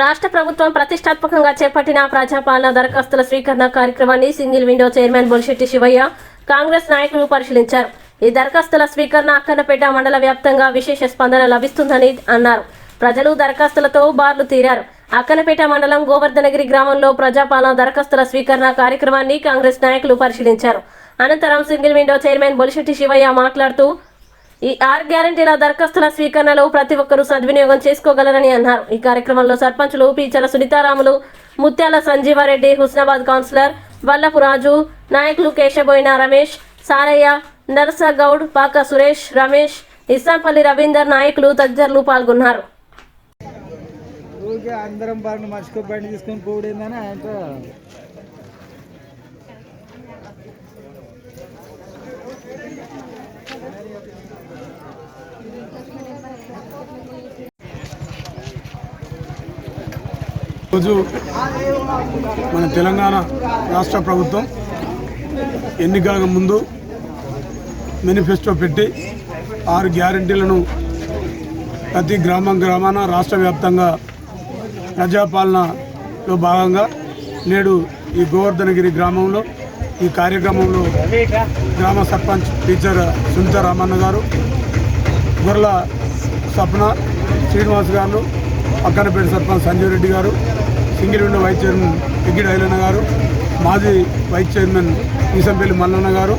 రాష్ట్ర ప్రభుత్వం ప్రతిష్టాత్మకంగా చేపట్టిన ప్రజాపాలన దరఖాస్తుల స్వీకరణ కార్యక్రమాన్ని single window chairman Bolisetti Shivayya Congress నాయకులు పరిశీలించారు. ఈ దరఖాస్తుల స్వీకరణ అక్కన్నపేట మండల వ్యాప్తంగా విశేష స్పందన లభిస్తుందని అన్నారు. ప్రజలు దరఖాస్తులతో బార్లు తీరారు. అక్కనపేట మండలం గోవర్ధనగిరి గ్రామంలో ప్రజాపాలన దరఖాస్తుల స్వీకరణ కార్యక్రమాన్ని కాంగ్రెస్ నాయకులు పరిశీలించారు. అనంతరం single window chairman Bolisetti Shivayya మాట్లాడుతూ ఈ ఆరు గ్యారంటీల దరఖాస్తుల స్వీకరణలో ప్రతి ఒక్కరూ సద్వినియోగం చేసుకోగలరని అన్నారు. ఈ కార్యక్రమంలో సర్పంచులు పీచల సునీతారాములు ముత్యాల సంజీవారెడ్డి హుస్నాబాద్ కౌన్సిలర్ వల్లపు రాజు నాయకులు కేశబోయిన రమేష్ సారయ్య నరసగౌడ్ పాక సురేష్ రమేష్ ఇస్సాంపల్లి రవీందర్ నాయకులు తదితరులు పాల్గొన్నారు. ఊరికే అందరం తీసుకొని రోజు మన తెలంగాణ రాష్ట్ర ప్రభుత్వం ఎన్నికల ముందు మేనిఫెస్టో పెట్టి ఆరు గ్యారంటీలను ప్రతి గ్రామం గ్రామాన రాష్ట్ర వ్యాప్తంగా ప్రజాపాలనలో భాగంగా నేడు ఈ గోవర్ధనగిరి గ్రామంలో ఈ కార్యక్రమంలో గ్రామ సర్పంచ్ టీచర్ సునీత రామన్న గారు గొర్రెల సప్న శ్రీనివాస్ గారు Akkadapeta sarpanch Sanjay Reddy garu single window vice chairman Eggidi Ailanna garu మాజీ vice chairman Eesampalli Mallanna garu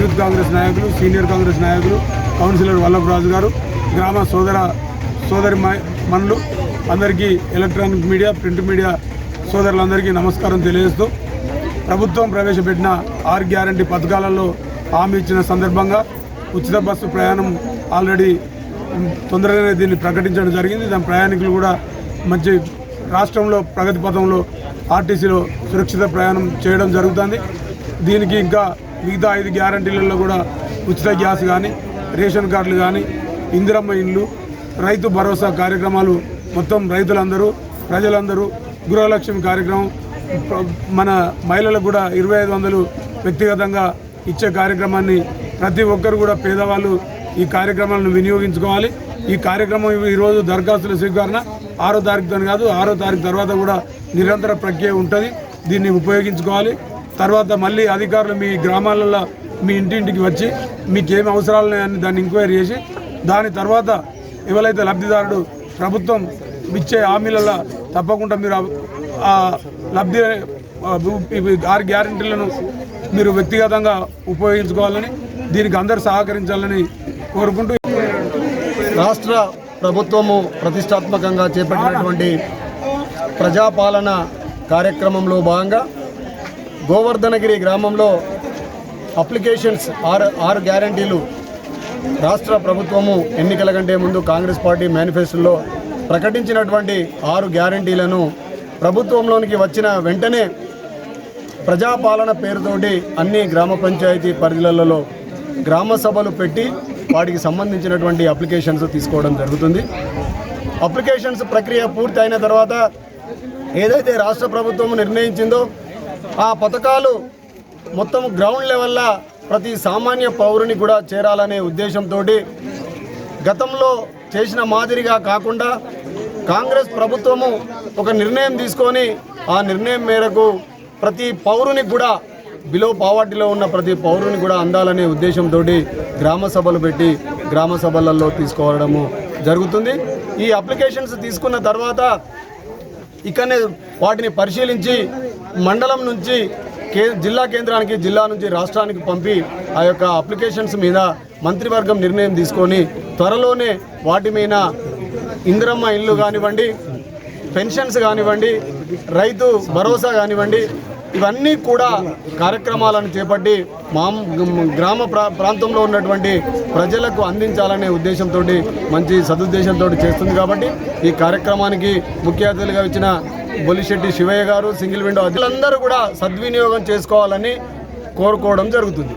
youth Congress నాయకులు సీనియర్ కాంగ్రెస్ నాయకులు కౌన్సిలర్ వల్లభరాజు గారు గ్రామ సోదర సోదరి మనులు అందరికీ ఎలక్ట్రానిక్ మీడియా ప్రింట్ మీడియా సోదరులందరికీ నమస్కారం తెలియజేస్తూ ప్రభుత్వం ప్రవేశపెట్టిన ఆర్ గ్యారంటీ పథకాలలో హామీ ఇచ్చిన సందర్భంగా ఉచిత బస్సు ప్రయాణం ఆల్రెడీ తొందరగానే దీన్ని ప్రకటించడం జరిగింది. దాని ప్రయాణికులు కూడా మంచి రాష్ట్రంలో ప్రగతి పథంలో ఆర్టీసీలో సురక్షిత ప్రయాణం చేయడం జరుగుతుంది. దీనికి ఇంకా మిగతా ఐదు గ్యారంటీలలో కూడా ఉచిత గ్యాస్ కానీ రేషన్ కార్డులు కానీ ఇందిరమ్మ ఇండ్లు రైతు భరోసా కార్యక్రమాలు మొత్తం రైతులందరూ ప్రజలందరూ గృహలక్ష్మి కార్యక్రమం మన మహిళలకు కూడా ఇరవై ఐదు వందలు వ్యక్తిగతంగా ఇచ్చే కార్యక్రమాన్ని ప్రతి ఒక్కరు కూడా పేదవాళ్ళు ఈ కార్యక్రమాలను వినియోగించుకోవాలి. ఈ కార్యక్రమం ఈరోజు దరఖాస్తుల స్వీకరణ. ఆరో తారీఖుతో కాదు ఆరో తారీఖు తర్వాత కూడా నిరంతర ప్రక్రియ ఉంటుంది. దీన్ని ఉపయోగించుకోవాలి. తర్వాత మళ్ళీ అధికారులు మీ గ్రామాలలో మీ ఇంటింటికి వచ్చి మీకు ఏమి అవసరాలు ఉన్నాయని దాన్ని ఎంక్వైరీ చేసి దాని తర్వాత ఎవరైతే లబ్ధిదారుడు ప్రభుత్వం ఇచ్చే హామీలలో తప్పకుండా మీరు ఆ- లబ్ధి ఆ ఆరు గ్యారెంటీలను మీరు వ్యక్తిగతంగా ఉపయోగించుకోవాలని దీనికి అందరు సహకరించాలని కోరుకుంటూ రాష్ట్ర ప్రభుత్వము ప్రతిష్టాత్మకంగా చేపట్టినటువంటి ప్రజాపాలన కార్యక్రమంలో భాగంగా గోవర్ధనగిరి గ్రామంలో అప్లికేషన్స్ ఆరు ఆరు గ్యారంటీలు రాష్ట్ర ప్రభుత్వము ఎన్నికల కంటే ముందు కాంగ్రెస్ పార్టీ మేనిఫెస్టోలో ప్రకటించినటువంటి ఆరు గ్యారంటీలను ప్రభుత్వంలోనికి వచ్చిన వెంటనే ప్రజాపాలన పేరుతోటి అన్ని గ్రామ పంచాయతీ పరిధిలలో గ్రామ సభలు పెట్టి వాటికి సంబంధించినటువంటి అప్లికేషన్స్ తీసుకోవడం జరుగుతుంది. అప్లికేషన్స్ ప్రక్రియ పూర్తి అయిన తర్వాత ఏదైతే రాష్ట్ర ప్రభుత్వం నిర్ణయించిందో ఆ పథకాలు మొత్తం గ్రౌండ్ లెవెల్లో ప్రతి సామాన్య పౌరుని కూడా చేరాలనే ఉద్దేశంతో గతంలో చేసిన మాదిరిగా కాకుండా కాంగ్రెస్ ప్రభుత్వము ఒక నిర్ణయం తీసుకొని ఆ నిర్ణయం మేరకు ప్రతి పౌరునికి కూడా బిలో పావర్టీలో ఉన్న ప్రతి పౌరుని కూడా అందాలనే ఉద్దేశంతో గ్రామ సభలు పెట్టి గ్రామ సభలలో తీసుకోవడము జరుగుతుంది. ఈ అప్లికేషన్స్ తీసుకున్న తర్వాత ఇక్కడనే వాటిని పరిశీలించి మండలం నుంచి కే జిల్లా కేంద్రానికి జిల్లా నుంచి రాష్ట్రానికి పంపి ఆ యొక్క అప్లికేషన్స్ మీద మంత్రివర్గం నిర్ణయం తీసుకొని త్వరలోనే వాటి మీద ఇందిరమ్మ ఇల్లు కానివ్వండి పెన్షన్స్ కానివ్వండి రైతు భరోసా కానివ్వండి ఇవన్నీ కూడా కార్యక్రమాలను చేపట్టి మా గ్రామ ప్రా ప్రాంతంలో ఉన్నటువంటి ప్రజలకు అందించాలనే ఉద్దేశంతో మంచి సదుద్దేశంతో చేస్తుంది కాబట్టి ఈ కార్యక్రమానికి ముఖ్య అతిథులుగా ఇచ్చిన బొలిశెట్టి శివయ్య గారు సింగిల్ విండో అతిథులందరూ కూడా సద్వినియోగం చేసుకోవాలని కోరుకోవడం జరుగుతుంది.